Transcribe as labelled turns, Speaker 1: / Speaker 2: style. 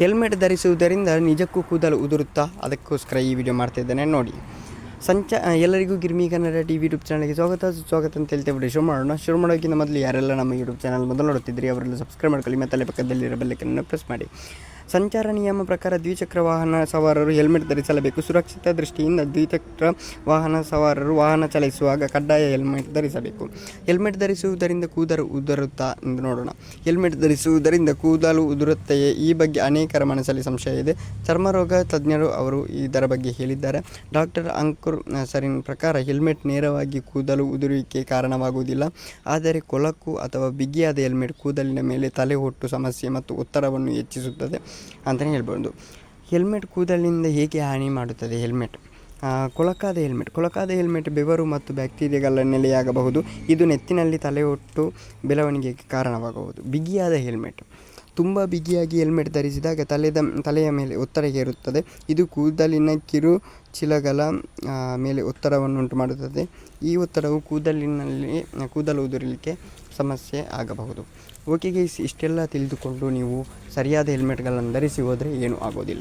Speaker 1: Helmet ಧರಿಸುವುದರಿಂದ ನಿಜಕ್ಕೂ ಕೂದಲು ಉದುರುತ್ತಾ? ಅದಕ್ಕೋಸ್ಕರ ಈ ವಿಡಿಯೋ ಮಾಡ್ತಾ ಇದ್ದೇನೆ. ನೋಡಿ. ಸಂಚ ಎಲ್ಲರಿಗೂ Girmi Kannada T V YouTube ಚಾನಲ್ಗೆ ಸ್ವಾಗತ. ಸ್ವಾಗತ ಅಂತ ಹೇಳ್ತೇವೆ ಬಿಡಿ, ಶುರು ಮಾಡೋಣ. ಶುರು ಮಾಡೋಕ್ಕಿಂತ ಮೊದಲು ಯಾರೆಲ್ಲ ನಮ್ಮ ಯೂಟ್ಯೂಬ್ ಚಾನಲ್ ಮೊದಲು ನೋಡುತ್ತಿದ್ರಿ ಅವರೆಲ್ಲ ಸಬ್ಸ್ಕ್ರೈಬ್ ಮಾಡ್ಕೊಳ್ಳಿ, ಮತ್ತು ಪಕ್ಕದಲ್ಲಿರೋ ಬೆಲ್ಲಕ್ಕನ್ನು ಪ್ರೆಸ್ ಮಾಡಿ. ಸಂಚಾರ ನಿಯಮ ಪ್ರಕಾರ ದ್ವಿಚಕ್ರ ವಾಹನ ಸವಾರರು ಹೆಲ್ಮೆಟ್ ಧರಿಸಲೇಬೇಕು. ಸುರಕ್ಷಿತ ದೃಷ್ಟಿಯಿಂದ ದ್ವಿಚಕ್ರ ವಾಹನ ಸವಾರರು ವಾಹನ ಚಲಾಯಿಸುವಾಗ ಕಡ್ಡಾಯ ಹೆಲ್ಮೆಟ್ ಧರಿಸಬೇಕು. ಹೆಲ್ಮೆಟ್ ಧರಿಸುವುದರಿಂದ ಕೂದಲು ಉದುರುತ್ತಾ ಎಂದು ನೋಡೋಣ. ಹೆಲ್ಮೆಟ್ ಧರಿಸುವುದರಿಂದ ಕೂದಲು ಉದುರುತ್ತೆಯೇ? ಈ ಬಗ್ಗೆ ಅನೇಕರ ಮನಸ್ಸಲ್ಲಿ ಸಂಶಯ ಇದೆ. ಚರ್ಮರೋಗ ತಜ್ಞರು ಅವರು ಇದರ ಬಗ್ಗೆ ಹೇಳಿದ್ದಾರೆ. ಡಾಕ್ಟರ್ ಅಂಕುರ್ ಸರಿನ್ ಪ್ರಕಾರ ಹೆಲ್ಮೆಟ್ ನೇರವಾಗಿ ಕೂದಲು ಉದುರುವಿಕೆ ಕಾರಣವಾಗುವುದಿಲ್ಲ. ಆದರೆ ಕೊಳಕು ಅಥವಾ ಬಿಗಿಯಾದ ಹೆಲ್ಮೆಟ್ ಕೂದಲಿನ ಮೇಲೆ ತಲೆ ಹೊಟ್ಟು ಸಮಸ್ಯೆ ಮತ್ತು ಒತ್ತಡವನ್ನು ಹೆಚ್ಚಿಸುತ್ತದೆ. ಅಂತಲೇ ಹೇಳ್ಬೋದು. ಹೆಲ್ಮೆಟ್ ಕೂದಲಿನಿಂದ ಹೇಗೆ ಹಾನಿ ಮಾಡುತ್ತದೆ ಹೆಲ್ಮೆಟ್? ಕೊಳಕಾದ ಹೆಲ್ಮೆಟ್. ಕೊಳಕಾದ ಹೆಲ್ಮೆಟ್ ಬೆವರು ಮತ್ತು ಬ್ಯಾಕ್ಟೀರಿಯಾಗಳ ನೆಲೆಯಾಗಬಹುದು. ಇದು ನೆತ್ತಿನಲ್ಲಿ ತಲೆಹೊಟ್ಟು ಬೆಳವಣಿಗೆಗೆ ಕಾರಣವಾಗಬಹುದು. ಬಿಗಿಯಾದ ಹೆಲ್ಮೆಟ್. ತುಂಬ ಬಿಗಿಯಾಗಿ ಹೆಲ್ಮೆಟ್ ಧರಿಸಿದಾಗ ತಲೆದ, ತಲೆಯ ಮೇಲೆ ಒತ್ತಡ ಹೇರುತ್ತದೆ. ಇದು ಕೂದಲಿನ ಕಿರು ಚೀಲಗಳ ಮೇಲೆ ಒತ್ತಡವನ್ನು ಉಂಟು ಮಾಡುತ್ತದೆ. ಈ ಒತ್ತಡವು ಕೂದಲಿನಲ್ಲಿ, ಕೂದಲು ಉದುರಲಿಕ್ಕೆ ಸಮಸ್ಯೆ ಆಗಬಹುದು. ಓಕೆ ಗೈಸ್ ಇಷ್ಟೆಲ್ಲ ತಿಳಿದುಕೊಂಡು ನೀವು ಸರಿಯಾದ ಹೆಲ್ಮೆಟ್ಗಳನ್ನು ಧರಿಸಿ ಹೋದರೆ ಏನೂ ಆಗೋದಿಲ್ಲ.